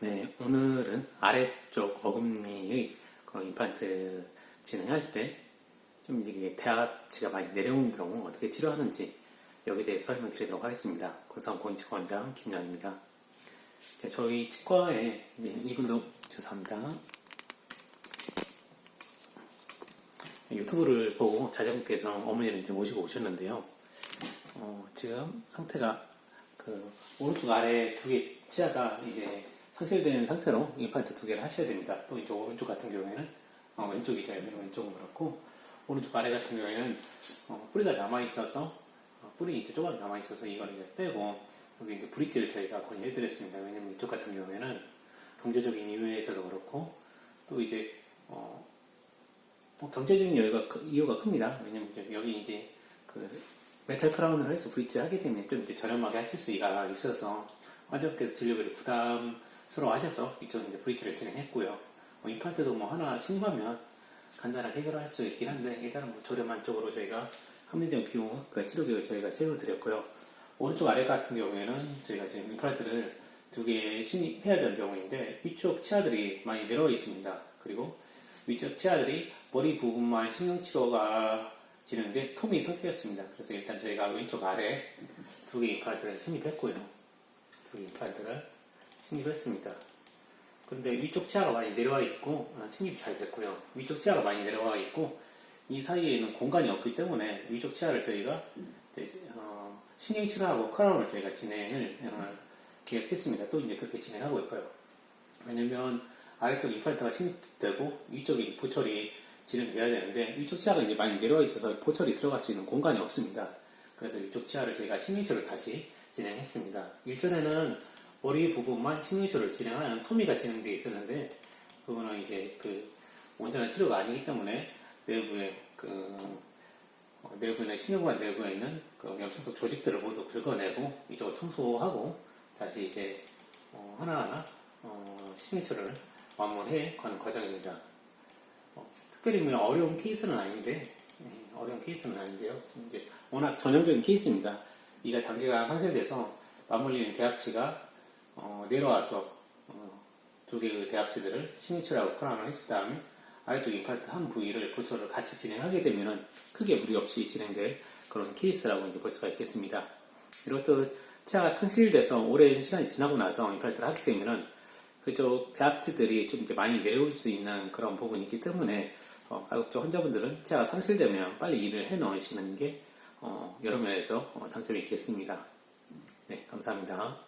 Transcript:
네, 오늘은 아래쪽 어금니의 그 임플란트 진행할 때 좀 이게 대합치가 많이 내려온 경우 어떻게 치료하는지 여기에 대해서 설명드리도록 하겠습니다. 군산 고인치과원장 김양입니다. 자, 저희 치과에 네, 이분도 죄송합니다. 유튜브를 보고 자제분께서 어머니를 이제 모시고 오셨는데요. 어, 지금 상태가 그 오른쪽 아래 두 개 치아가 이제 상실된 상태로 임플란트 두 개를 하셔야 됩니다. 또 이제 오른쪽 같은 경우에는 어, 왼쪽이죠. 왼쪽은 그렇고 오른쪽 아래 같은 경우에는 어, 뿌리가 남아 있어서 어, 뿌리 이제 조금 남아 있어서 이걸 이제 빼고 여기 이제 브릿지를 저희가 권유해드렸습니다. 왜냐면 이쪽 같은 경우에는 경제적인 이유에서도 그렇고 또 이제 어, 뭐 경제적인 이유가, 크- 이유가 큽니다. 왜냐면 여기 이제 그 메탈 크라운을 해서 브릿지 하게 되면 좀 이제 저렴하게 하실 수가 있어서 환자분께서 진료비를 부담 스러워 하셔서 이쪽 이제 브릿지를 진행했고요. 뭐 임플란트도 뭐 하나 신고하면 간단하게 해결할 수 있긴 한데 일단은 뭐 저렴한 쪽으로 저희가 합리적 비용 그 치료 계획을 저희가 세워드렸고요. 오른쪽 아래 같은 경우에는 저희가 지금 임플란트를 두 개 신입해야 되는 경우인데 위쪽 치아들이 많이 내려와 있습니다. 그리고 위쪽 치아들이 머리 부분만 신경치료가 진행돼 톰이 선택했습니다. 그래서 일단 저희가 왼쪽 아래 두 개 임플란트를 신입했고요. 두 개 임플란트를 신입했습니다. 근데 위쪽 치아가 많이 내려와 있고 어, 신입이 잘 됐고요. 위쪽 치아가 많이 내려와 있고 이 사이에는 공간이 없기 때문에 위쪽 치아를 저희가 어, 신경 치료하고 크라운을 저희가 진행을 어, 계획했습니다. 또 이제 그렇게 진행하고 있고요. 왜냐면 아래쪽 임플란트가 신입되고 위쪽이 보철이 진행돼야 되는데 위쪽 치아가 이제 많이 내려와 있어서 보철이 들어갈 수 있는 공간이 없습니다. 그래서 위쪽 치아를 저희가 신경 치료를 다시 진행했습니다. 일전에는 머리 부분만 신경치료를 진행하는 토미가 진행되어 있었는데 그거는 이제 그 온전한 치료가 아니기 때문에 내부에 그 어, 내부에 신경관 내부에 있는 그 염증 속 조직들을 모두 긁어내고 이쪽을 청소하고 다시 이제 어, 하나하나 어, 신경치료를 완문해 가는 과정입니다. 어, 특별히 뭐 어려운 케이스는 아닌데 예, 어려운 케이스는 아닌데요. 이제 워낙 전형적인 케이스입니다. 이가 단계가 상실돼서 맞물리는 대합치가 어, 내려와서 어, 두 개의 대합치들을 신경치료하고 크라운을 해준 다음에 아래쪽 임플란트 한 부위를 보초를 같이 진행하게 되면은 크게 무리 없이 진행될 그런 케이스라고 이제 볼 수가 있겠습니다. 또 치아가 상실돼서 오랜 시간이 지나고 나서 임플란트를 하게 되면은 그쪽 대합치들이 좀 이제 많이 내려올 수 있는 그런 부분이 있기 때문에 어, 가급적 환자분들은 치아가 상실되면 빨리 일을 해 넣으시는 게 어, 여러 면에서 어, 장점이 있겠습니다. 네, 감사합니다.